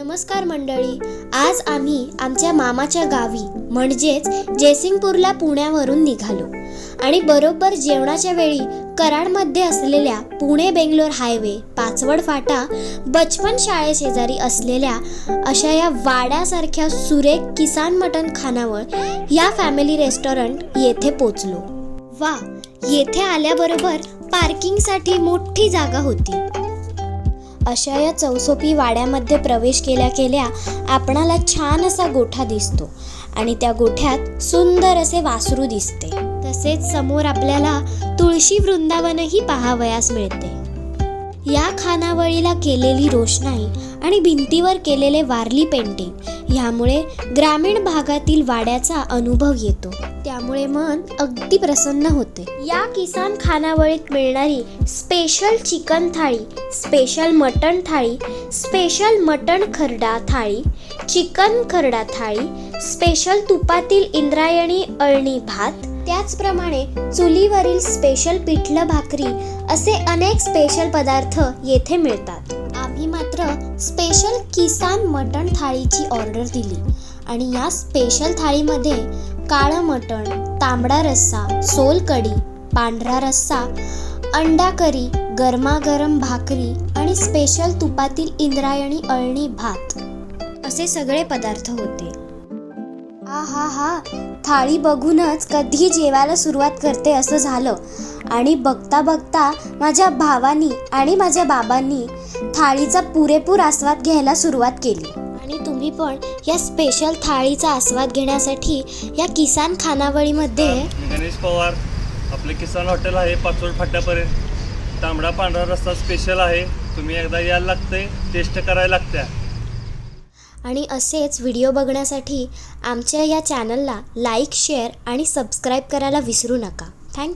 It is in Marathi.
नमस्कार मंडळी. आज आम्ही आमच्या मामाच्या गावी म्हणजेच जयसिंगपूरला पुण्यावरून निघालो. आणि बरोबर जेवणाच्या वेळी कराडमध्ये असलेल्या पुणे बेंगलोर हायवे पाचवड फाटा बचपन शाळेशेजारी असलेल्या अशा या वाड्यासारख्या सुरेख किसान मटण खानावळ या फॅमिली रेस्टॉरंट येथे पोचलो. वा येथे आल्याबरोबर पार्किंगसाठी मोठी जागा होती. अशा या चौसोपी वाड्यामध्ये प्रवेश केल्या केल्या आपणाला छान असा गोठा दिसतो. आणि त्या गोठ्यात सुंदर असे वासरू दिसते. तसेच समोर आपल्याला तुळशी वृंदावनही पाहावयास मिळते. या खानावळीला केलेली रोषणाई आणि भिंतीवर केलेले वारली पेंटिंग यामुळे ग्रामीण भागातील वाड्याचा अनुभव येतो. त्यामुळे मन अगदी प्रसन्न होते. या किसान खानावळीत मिळणारी special chicken thali special mutton thali special mutton खरडा थाळी चिकन खरडा थाळी स्पेशल तुपातील इंद्रायणी अळणी भात त्याचप्रमाणे चुलीवरील स्पेशल पिठलं भाकरी असे अनेक स्पेशल पदार्थ येथे मिळतात. आम्ही मात्र स्पेशल किसान मटण थाळीची ऑर्डर दिली. आणि या स्पेशल थाळीमध्ये काळं मटण तांबडा रस्सा सोलकढी पांढरा रस्सा अंडा करी गरमागरम भाकरी आणि स्पेशल तुपातील इंद्रायणी अळणी भात असे सगळे पदार्थ होते. हा हा हा. थाळी बघूनच कधी जेवायला सुरुवात करते असं झालं. आणि बघता बघता माझ्या भावानी आणि माझ्या बाबांनी थाळीचा पुरेपूर आस्वाद घ्यायला सुरुवात केली. आणि तुम्ही पण या स्पेशल थाळीचा आस्वाद घेण्यासाठी या किसान खानावळीमध्ये गणेश पवार आपले किसान हॉटेल आहे पाचोड फाट्यापर्यंत. तांबडा पांढरा रस्ता स्पेशल आहे. तुम्ही एकदा यायला लागते टेस्ट करायला लागत्या. आणि असेच व्हिडिओ बघण्यासाठी आमच्या या चॅनलला लाईक शेअर आणि सबस्क्राईब करायला विसरू नका. थँक्यू.